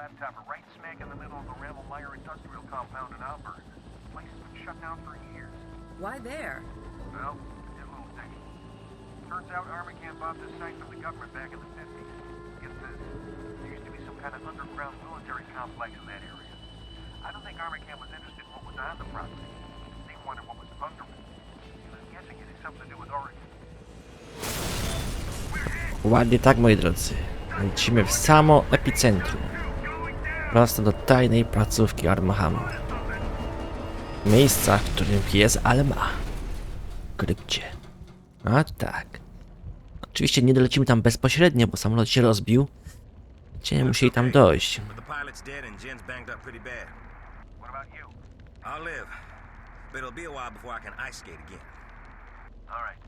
laptop are right smack in the middle of the Ravelmeyer industrial compound in Auburn. The place has been shut down for years. Why there? Well, here's a little thing. Turns out Armacam bought this site from the government back in the 50s. Get this. There used to be some kind of underground military complex in that area. I don't think Armacam was interested in what was on the property. They wanted what was under it. And I'm guessing it has something to do with Oregon. Ładnie tak, moi drodzy. Lecimy w samo epicentrum. Prosto do tajnej placówki Armaham. Miejsca, w którym jest Alma. W krypcie. A tak. Oczywiście nie dolecimy tam bezpośrednio, bo samolot się rozbił. Będziemy musieli tam dojść. I'll live, but it'll be a while before I can ice skate again. All right.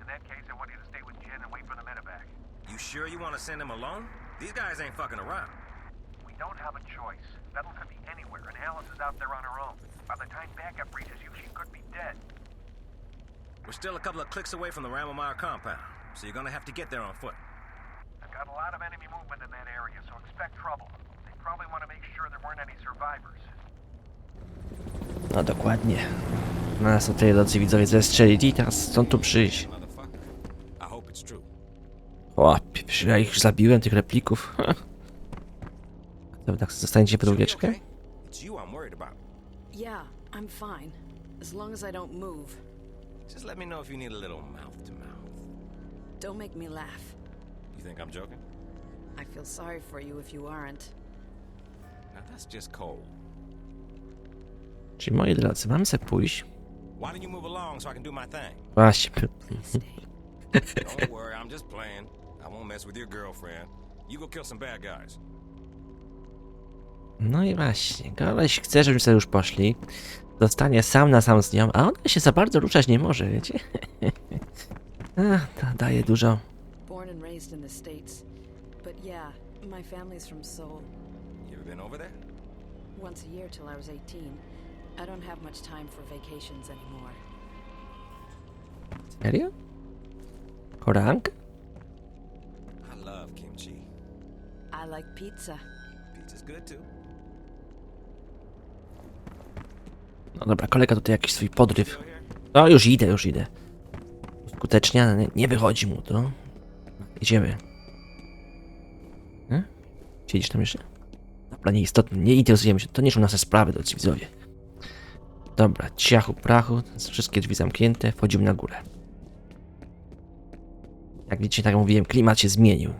In that case, I want you to stay with Jen and wait for the medevac. You sure you want to send him alone? These guys ain't fucking around. We don't have a choice. Vettel could be anywhere, and Alice is out there on her own. By the time backup reaches you, she could be dead. We're still a couple of clicks away from the Ramelmeyer compound, so you're gonna have to get there on foot. I've got a lot of enemy movement in that area, so expect trouble. They probably want to make sure there weren't any survivors. No dokładnie. Nas tutaj drodzy widzowie zestrzelili i teraz chcą tu przyjść. Motherfucker. I hope it's true. O, pieprz, ja ich zabiłem, tych replików. To tak zostaniecie pod uwieczkę? Okay? It's you I'm worried about. Yeah, I'm fine. As long as I don't move. Just let me know if you need a little mouth to mouth. Don't make me laugh. You think I'm joking? I feel sorry for you if you aren't. Now that's just cold. Czyli moi drodzy, mam se pójść. Why don't you move along so I can do my thing? Właśnie. Stay. Don't worry, I'm just playing. I won't mess with your girlfriend. You go kill some bad guys. No i właśnie, koleś chce, żebyśmy sobie już poszli. Zostanie sam na sam z nią, a ona się za bardzo ruszać nie może, wiecie? Ach, to daje dużo. Born and raised in the States. But yeah, my family's from Seoul. You ever been over there? Once a year till I was 18. I don't have much time for vacations anymore. Serio? Koreanka? I love kimchi. I like pizza. Pizza's good too. No dobra, kolega tutaj jakiś swój podryw. No już idę, już idę. Skutecznie, nie, nie wychodzi mu to. Idziemy. Hmm? Siedzisz tam jeszcze? Dobra, nieistotne, nie interesujemy się, to nie są nasze sprawy, drodzy widzowie. Dobra, ciachu, prachu, wszystkie drzwi zamknięte, wchodzimy na górę. Jak widzicie, tak jak mówiłem, klimat się zmienił.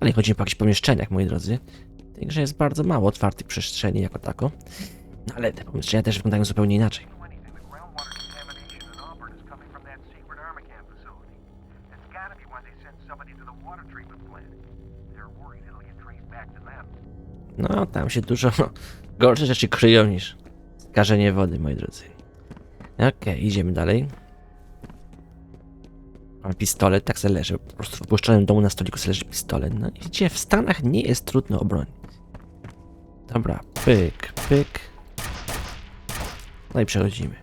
Ale nie chodzimy po jakichś pomieszczeniach, moi drodzy. Grze jest bardzo mało otwartych przestrzeni jako tako. Ale te pomieszczenia też wyglądają zupełnie inaczej. No, tam się dużo gorsze rzeczy kryją niż skażenie wody, moi drodzy. Okej, idziemy dalej. Mam pistolet, tak se leży. Po prostu w opuszczonym domu na stoliku leży pistolet. No i gdzie w Stanach nie jest trudno o broń. Dobra, pyk, pyk. No i przechodzimy.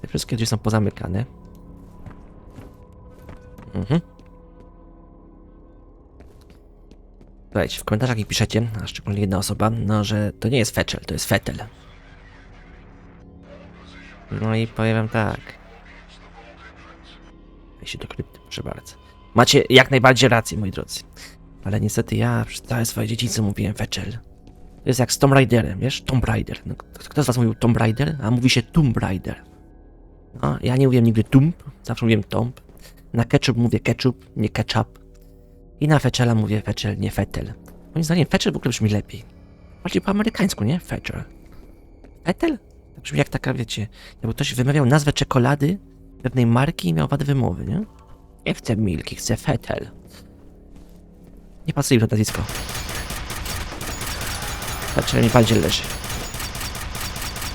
Te wszystkie drzwi są pozamykane. Mhm. Słuchajcie, w komentarzach mi piszecie, a szczególnie jedna osoba, no że to nie jest Fetchel, to jest Fetel. No i powiem wam tak. Wejście do krypty, proszę bardzo. Macie jak najbardziej rację, moi drodzy. Ale niestety ja przez całe swoje dzieciństwo mówiłem Fetchel. Jest jak z Tomb Raiderem, wiesz? Tomb Raider. No, kto z was mówił Tomb Raider? A mówi się Tomb Raider. No, ja nie mówiłem nigdy Tomb, zawsze mówiłem Tomb. Na ketchup mówię ketchup, nie ketchup. I na Fetchela mówię Fetchel, nie Fetel. Moim zdaniem Fetchel w ogóle brzmi lepiej. Bardziej po amerykańsku, nie? Fetchel. Fetel? To brzmi jak taka, wiecie, jakby ktoś wymawiał nazwę czekolady pewnej marki i miał wadę wymowy, nie? Nie chcę Milki, chcę Fetel. Nie pasuje mi to nazwisko. Fetchel mi paldzie leży.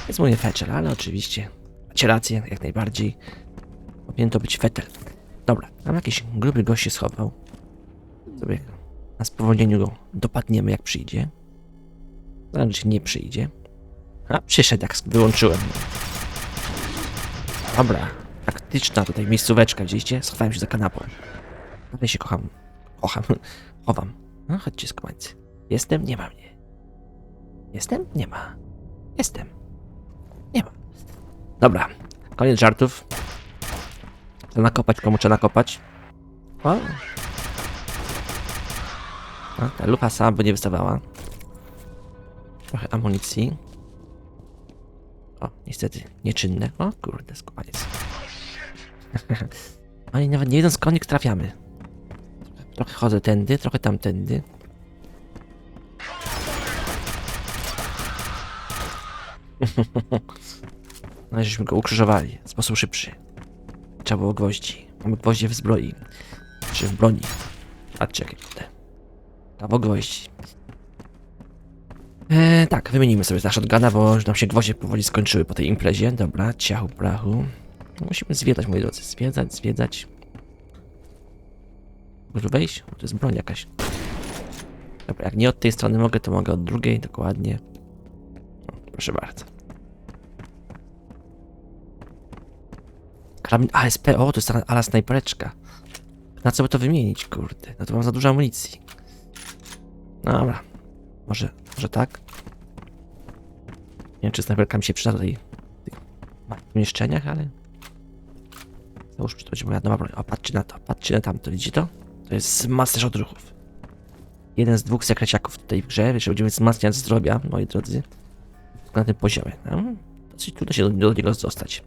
Więc mówię Fetchel, ale oczywiście macie rację, jak najbardziej. Powinien to być Fetel. Dobra, tam jakiś gruby gość się schował. Sobie na spowolnieniu go dopadniemy jak przyjdzie. Znaczy nie przyjdzie. A przyszedł jak wyłączyłem. Dobra, taktyczna tutaj miejscóweczka, widzieliście? Schowałem się za kanapą. Dalej się kocham. Kocham. Chowam. No, chodźcie, skubańcy. Jestem, nie ma mnie. Jestem? Nie ma. Jestem. Nie ma. Dobra, koniec żartów. Chcę nakopać, komu trzeba nakopać. O. A, ta lufa sama by nie wystawała. Trochę amunicji. O, niestety, nieczynne. O, kurde, skubaniec. Oni nawet nie wiedzą skąd ich trafiamy. Trochę chodzę tędy, trochę tamtędy. No żeśmy go ukrzyżowali w sposób szybszy. Trzeba było gwoździ. Mamy gwoździe w zbroi. Czy w broni. Patrzcie, jakie kurde. Prawo gwoździ. Eee, tak, wymienimy sobie za shotguna, bo już nam się gwoździe powoli skończyły po tej imprezie. Dobra, ciachu, prachu. Musimy zwiedzać, moi drodzy. Zwiedzać, zwiedzać. Może wejść? To jest broń jakaś. Dobra, jak nie od tej strony mogę, to mogę od drugiej, dokładnie. O, proszę bardzo. ASP, o, to jest ala snajpereczka. Na co by to wymienić, kurde? No to mam za dużo amunicji. Dobra. Może, może tak? Nie wiem, czy snajperka mi się przyda tutaj w tych pomieszczeniach, ale... Załóżmy, że to będzie moja nowa broń. O, patrzcie na to, patrzcie na tamto, widzicie to? To jest wzmacniacz odruchów. Jeden z dwóch sekreciaków tutaj w grze, że będziemy wzmacniać zdrowia, moi drodzy. Na tym poziomie. No, dosyć trudno się do, do niego dostać.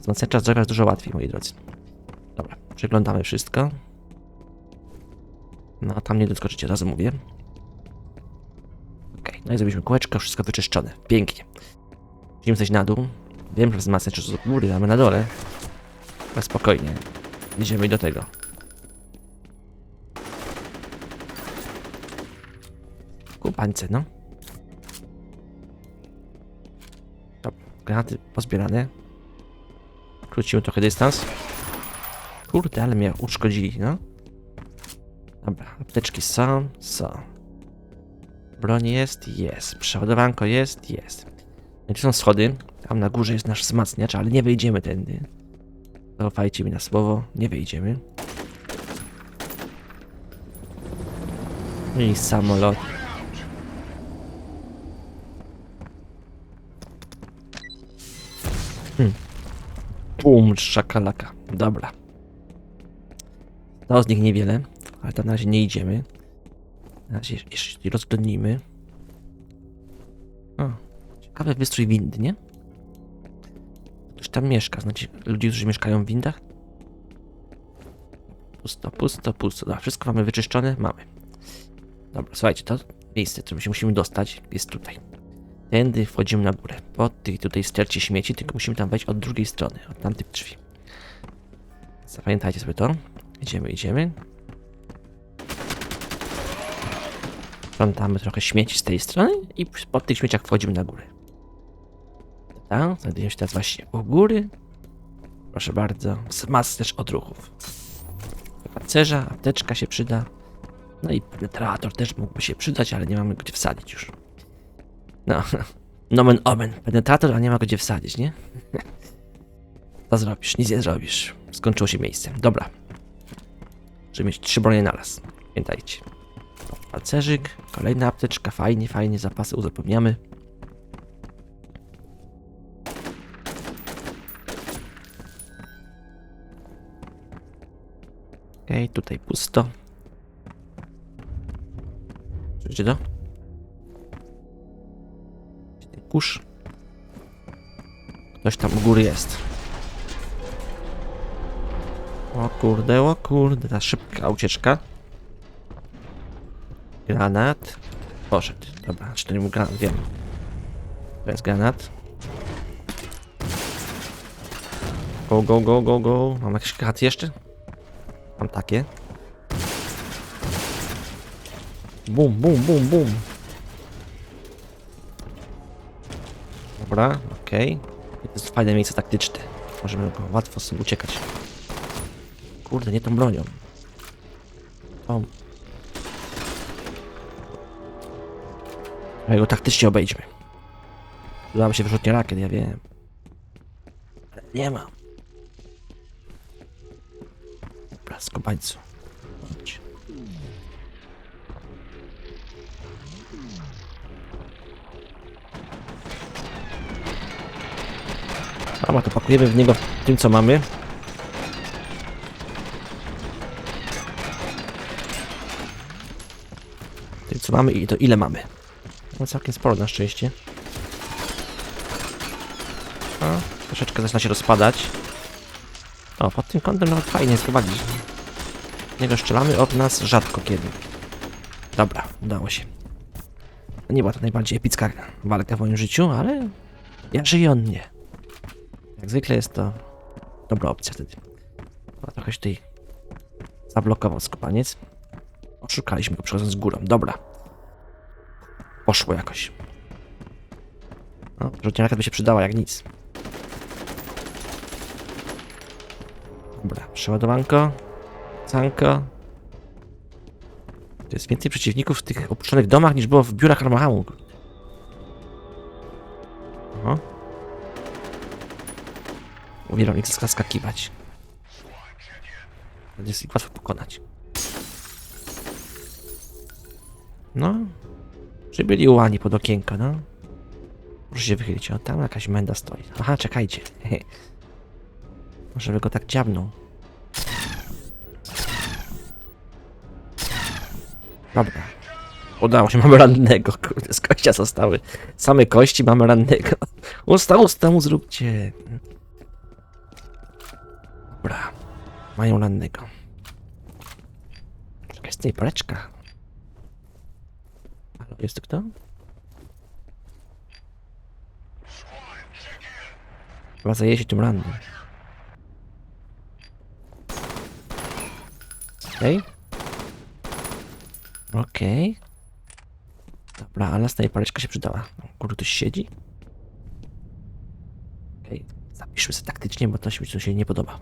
Wzmacniacza zdrowia jest dużo łatwiej, moi drodzy. Dobra, przeglądamy wszystko. No, a tam nie doskoczycie, razu mówię. Okej, no i zrobiliśmy kółeczko, wszystko wyczyszczone. Pięknie. Idziemy coś na dół. Wiem, że wzmacniacz z góry, a my na dole. Ale spokojnie. Idziemy do tego. Kupańce, no. Dobra, granaty pozbierane. Krócimy trochę dystans. Kurde, ale mnie uszkodzili, no. Dobra, apteczki są, są. Broń jest, jest. Przeładowanko jest, jest. No tu są schody. Tam na górze jest nasz wzmacniacz, ale nie wyjdziemy tędy. Zaufajcie mi na słowo, nie wyjdziemy. No I samolot. Bum, szakalaka. Dobra. To z nich niewiele, ale tam na razie nie idziemy. Na razie jeszcze rozglądnijmy. O, ciekawy wystrój windy, nie? Ktoś tam mieszka, znaczy ludzi, którzy mieszkają w windach? Pusto, pusto, pusto. Dobra, wszystko mamy wyczyszczone? Mamy. Dobra, słuchajcie, to miejsce, w którym się musimy dostać, jest tutaj. Tędy wchodzimy na górę. Po tej tutaj stercie śmieci, tylko musimy tam wejść od drugiej strony, od tamtych drzwi. Zapamiętajcie sobie to. Idziemy, idziemy. Sprzątamy trochę śmieci z tej strony i po tych śmieciach wchodzimy na górę. Tak, znajdujemy się teraz właśnie u góry. Proszę bardzo, wzmacniacz odruchów. Pancerza, apteczka się przyda. No i penetrator też mógłby się przydać, ale nie mamy gdzie wsadzić już. No, nomen omen. Penetrator, a nie ma go gdzie wsadzić, nie? Co zrobisz? Nic nie zrobisz. Skończyło się miejsce. Dobra. Żeby mieć trzy bronie na raz. Pamiętajcie. Pancerzyk, kolejna apteczka, fajnie, fajnie, zapasy uzupełniamy. Okej, tutaj pusto. Słyszycie to? Kurz. Ktoś tam u góry jest. O kurde, o kurde, ta szybka ucieczka. Granat. Poszedł. Dobra, czy to nie był granat? Wiem. To jest granat. Go, go, go, go, go. Mam jakieś kraty jeszcze? Mam takie. Bum, bum, bum, bum. Dobra, okej. To jest fajne miejsce taktyczne. Możemy łatwo sobie uciekać. Kurde, nie tą bronią. Tą. Ale go taktycznie obejdźmy. Udało się wyrzutnie rakiet, ja wiem. Ale nie ma. Dobra, skubańcu. Dobra, to pakujemy w niego tym, co mamy. Tym, co mamy i to ile mamy. No całkiem sporo na szczęście. A, troszeczkę zaczyna się rozpadać. O, pod tym kątem nawet fajnie sprowadzić. Niego strzelamy od nas rzadko kiedy. Dobra, udało się. Nie była to najbardziej epicka walka w moim życiu, ale ja żyję on nie. Jak zwykle jest to dobra opcja wtedy. No, trochę się tutaj zablokował skopaniec. Oszukaliśmy go przechodząc górą. Dobra. Poszło jakoś. No, rzutniarka by się przydała jak nic. Dobra, przeładowanko. Canko. To jest więcej przeciwników w tych opuszczonych domach niż było w biurach Armahamu. Uwielbiam ich zaskakiwać. Jest ich łatwo pokonać. No. Przybyli ułani pod okienko, no. Proszę się wychylić. O, tam jakaś menda stoi. Aha, czekajcie. Może by go tak dziabnął. Dobra. Udało się, mamy rannego. Kurde, z kościa zostały. Same kości, mamy rannego. Usta, usta mu zróbcie. Dobra. Mają rannego. Czekaj, snajpereczka. Halo, jest kto? Chyba zajeździ tym rannym. Okej. Okej. Dobra, ale snajpereczka się przydała. Kurde, ktoś siedzi? Okej, zapiszmy sobie taktycznie, bo to się, to się nie podoba.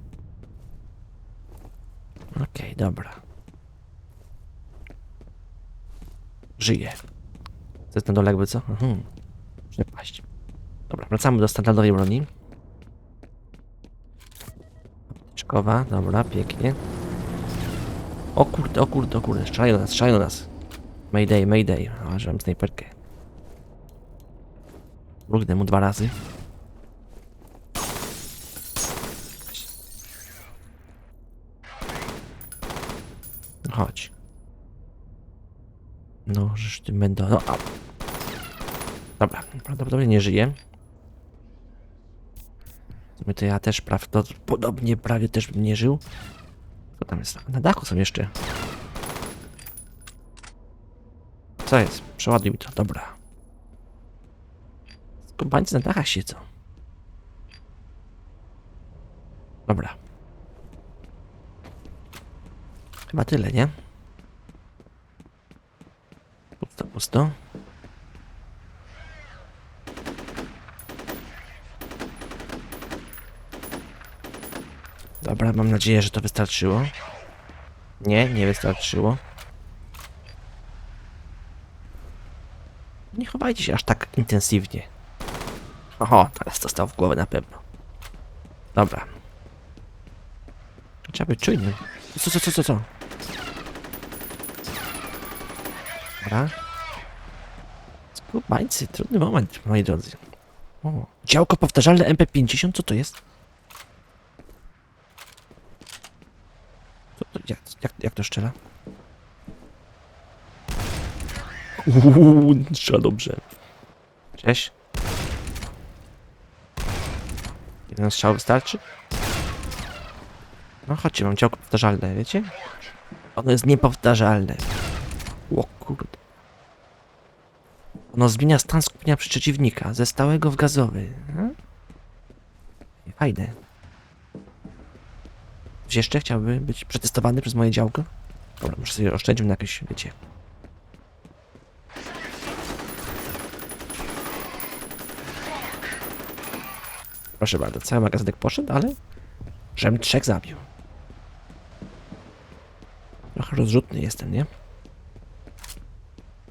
Okej, dobra. Żyje. To jest jakby co? Mhm. Muszę paść. Dobra, wracamy do standardowej broni. Apteczkowa, dobra, pięknie. O kurde, o kurde, o kurde, strzelają nas, strzelają nas. Mayday, mayday. A, że mam snajperkę. Mrugnę mu dwa razy. Chodź. No, żeż ty będę. No, a. Dobra, prawdopodobnie nie. W sumie to ja też prawdopodobnie prawie też bym nie żył. Co tam jest? Na dachu są jeszcze. Co jest? Przeładuj mi to, dobra. Skubańcy na dachach siedzą. Dobra. Chyba tyle, nie? Pusto, pusto. Dobra, mam nadzieję, że to wystarczyło. Nie, nie wystarczyło. Nie chowajcie się aż tak intensywnie. Oho, teraz dostał w głowę na pewno. Dobra. Trzeba być czujnym. Co, co, co, co, co? Dobra. Skubańcy, trudny moment, moi drodzy. O, działko powtarzalne MP50, co to jest? Co to, jak, jak, jak to strzela? Uuu, strzela dobrze. Cześć. Jeden strzał wystarczy? No chodźcie, mam działko powtarzalne, wiecie? Ono jest niepowtarzalne. O kurde. Ono zmienia stan skupienia przeciwnika ze stałego w gazowy. Hmm? Fajne. Ktoś jeszcze chciałby być przetestowany przez moje działko? Dobra, może sobie oszczędził na jakieś, wiecie... Proszę bardzo, cały magazynek poszedł, ale... Żem trzech zabił. Trochę rozrzutny jestem, nie?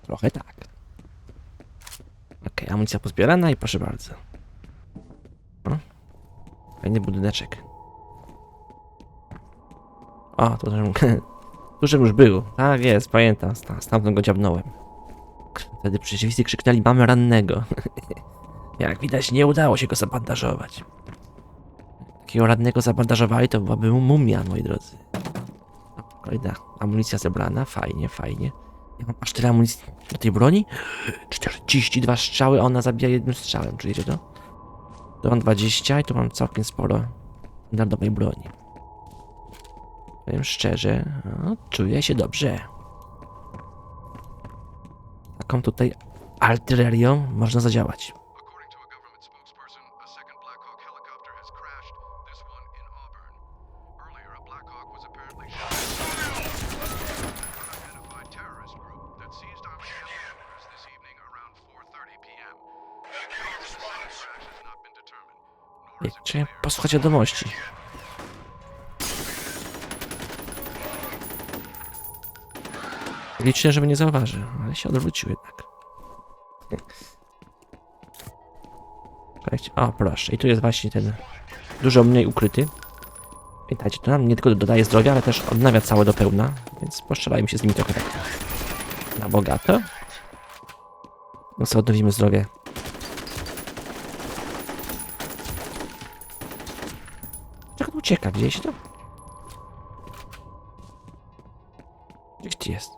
Trochę tak. Okej, amunicja pozbierana i proszę bardzo. No. Fajny budyneczek. O, to żem już był. Tak jest, pamiętam. Sta- Stamtąd go dziabnąłem. Wtedy przeciwnicy krzyknęli, mamy rannego. Jak widać, nie udało się go zabandażować. Takiego radnego zabandażowali, to byłaby mumia, moi drodzy. Kolejna amunicja zebrana, fajnie, fajnie. Ja mam aż tyle amunicji do tej broni? 42 strzały, a ona zabija jednym strzałem, czujecie to? Tu mam 20 i tu mam całkiem sporo standardowej broni. Powiem szczerze, no, czuję się dobrze. Taką tutaj artylerią można zadziałać. Clear posłuchać wiadomości. Liczyłem, żeby nie zauważył, ale się odwrócił jednak. O, proszę. I tu jest właśnie ten dużo mniej ukryty. Pamiętajcie, to nam nie tylko dodaje zdrowia, ale też odnawia całe do pełna, więc postrzelajmy się z nimi trochę tak na bogato. No co, odnowimy zdrowie. Jak on ucieka, widzieliście to? Gdzieś ty jest?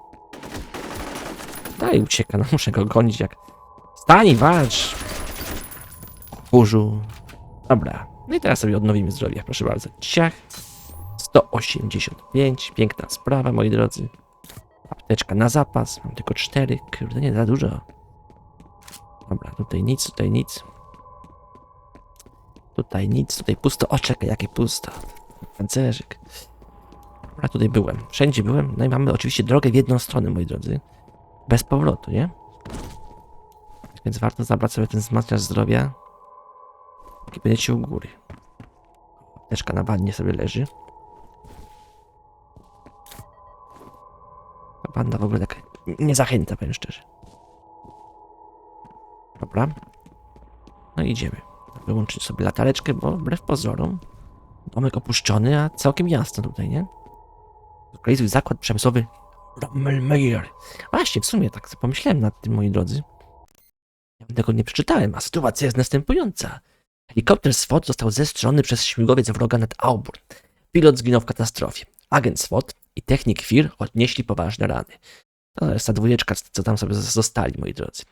Dalej ucieka, no muszę go gonić jak... Stań, walcz! Burzu. Dobra. No i teraz sobie odnowimy zdrowie, proszę bardzo. Ciach. 185. Piękna sprawa, moi drodzy. Apteczka na zapas. Mam tylko 4. Kurde, nie za dużo. Dobra, tutaj nic, tutaj nic. Tutaj nic, tutaj pusto. O, czekaj, jakie pusto. Pancerzyk. A tutaj byłem. Wszędzie byłem. No i mamy oczywiście drogę w jedną stronę, moi drodzy. Bez powrotu, nie? Więc warto zabrać sobie ten wzmacniacz zdrowia. I będziecie u góry. Teczka na wannie sobie leży. Ta w ogóle tak nie zachęca, powiem szczerze. Dobra. No idziemy. Wyłączyć sobie latareczkę, bo wbrew pozorom domek opuszczony, a całkiem jasno tutaj, nie? Lokalizuj zakład przemysłowy Rommelmeier. Właśnie, w sumie tak sobie pomyślałem nad tym, moi drodzy. Ja tego nie przeczytałem, a sytuacja jest następująca. Helikopter SWOT został zestrzelony przez śmigłowiec wroga nad Auburn. Pilot zginął w katastrofie. Agent SWOT i technik FIR odnieśli poważne rany. Jest ta dwójeczka, co tam sobie zostali, moi drodzy.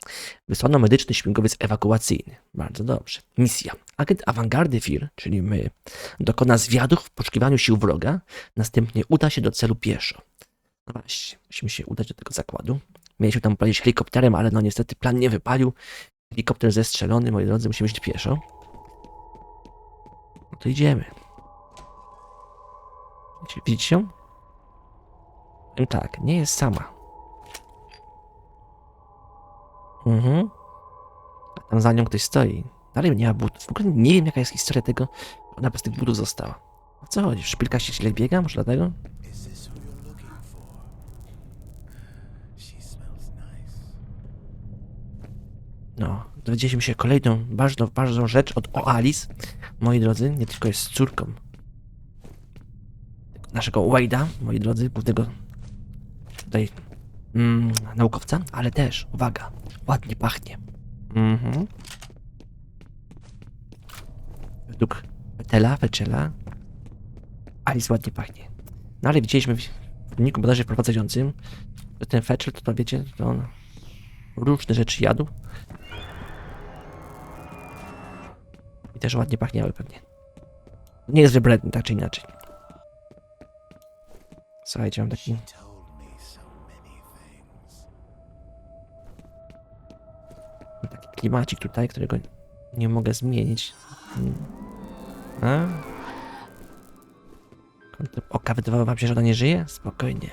Wysłano medyczny śmigłowiec ewakuacyjny. Bardzo dobrze. Misja. Agent awangardy FIR, czyli my, dokona zwiadów w poszukiwaniu sił wroga, następnie uda się do celu pieszo. No właśnie, musimy się udać do tego zakładu. Mieliśmy tam polecieć helikopterem, ale no niestety plan nie wypalił. Helikopter zestrzelony, moi drodzy, musimy iść pieszo. No to idziemy. Widzicie- ją? Tak, nie jest sama. Mhm. Tam za nią ktoś stoi. Dalej nie ma butów. W ogóle nie wiem, jaka jest historia tego. Ona bez tych butów została. O co chodzi? Szpilka się źle biega? Może dlatego? No, dowiedzieliśmy się kolejną ważną, ważną rzecz od Oalis. Moi drodzy, nie tylko jest córką naszego Wade'a, moi drodzy, głównego tutaj mm, naukowca, ale też, uwaga, ładnie pachnie. Mhm. Według Fetela, Fetchela, Alice ładnie pachnie. No ale widzieliśmy w filmiku bodajże wprowadzającym, że ten Fetchel, to, to wiecie, to on różne rzeczy jadł. I też ładnie pachniały pewnie. Nie jest wybredny, tak czy inaczej. Słuchajcie, mam taki... klimacik tutaj, którego nie mogę zmienić. Mm. A? Oka wydawało wam się, że ona nie żyje? Spokojnie.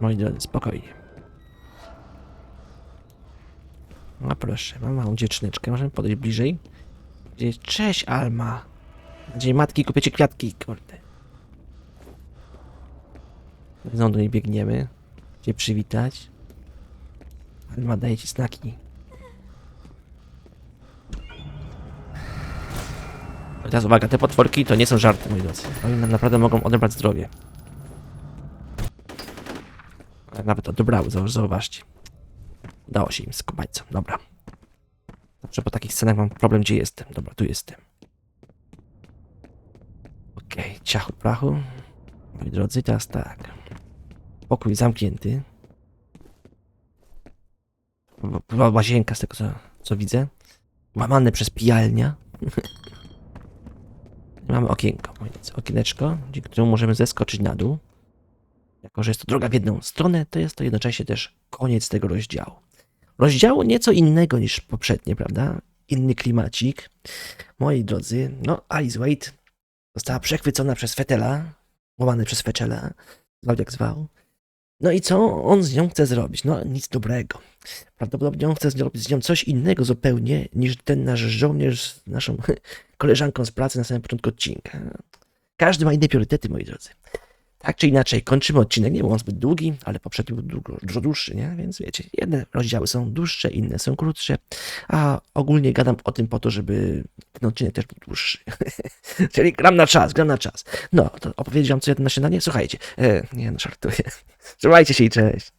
Moi drodzy, spokojnie. No proszę, mam małą dziewczyneczkę, możemy podejść bliżej. Gdzie- Cześć, Alma. Dzień matki kupiecie kwiatki, kurde. Znowu do niej biegniemy. Cię przywitać. Alma daje ci znaki. Teraz uwaga, te potworki to nie są żarty, moi drodzy. Oni naprawdę mogą odebrać zdrowie. Ale nawet odebrały, zau- zauważcie. Udało się im z kobańcem, dobra. Zawsze po takich scenach mam problem, gdzie jestem. Dobra, tu jestem. Okej, ciachu prachu. Moi drodzy, teraz tak. Pokój zamknięty. Łazienka z tego co, co widzę. Łamane przez pijalnia. Mamy okienko. Okieneczko, dzięki któremu możemy zeskoczyć na dół. Jako, że jest to droga w jedną stronę, to jest to jednocześnie też koniec tego rozdziału. Rozdziału nieco innego niż poprzednie, prawda? Inny klimacik. Moi drodzy, no Alice Wade została przechwycona przez Fetela, łamany przez Fetela, zwał jak zwał. No i co on z nią chce zrobić? No nic dobrego. Prawdopodobnie on chce zrobić z nią coś innego zupełnie niż ten nasz żołnierz z naszą koleżanką z pracy na samym początku odcinka. Każdy ma inne priorytety, moi drodzy. Tak czy inaczej, kończymy odcinek. Nie był on zbyt długi, ale poprzedni był długo, dużo dłuższy, nie? Więc wiecie, jedne rozdziały są dłuższe, inne są krótsze, a ogólnie gadam o tym po to, żeby ten odcinek też był dłuższy. Czyli gram na czas, gram na czas. No, to opowiedziałem co jeden na śniadanie? Słuchajcie, e, nie no, żartuję. Trzymajcie się i cześć.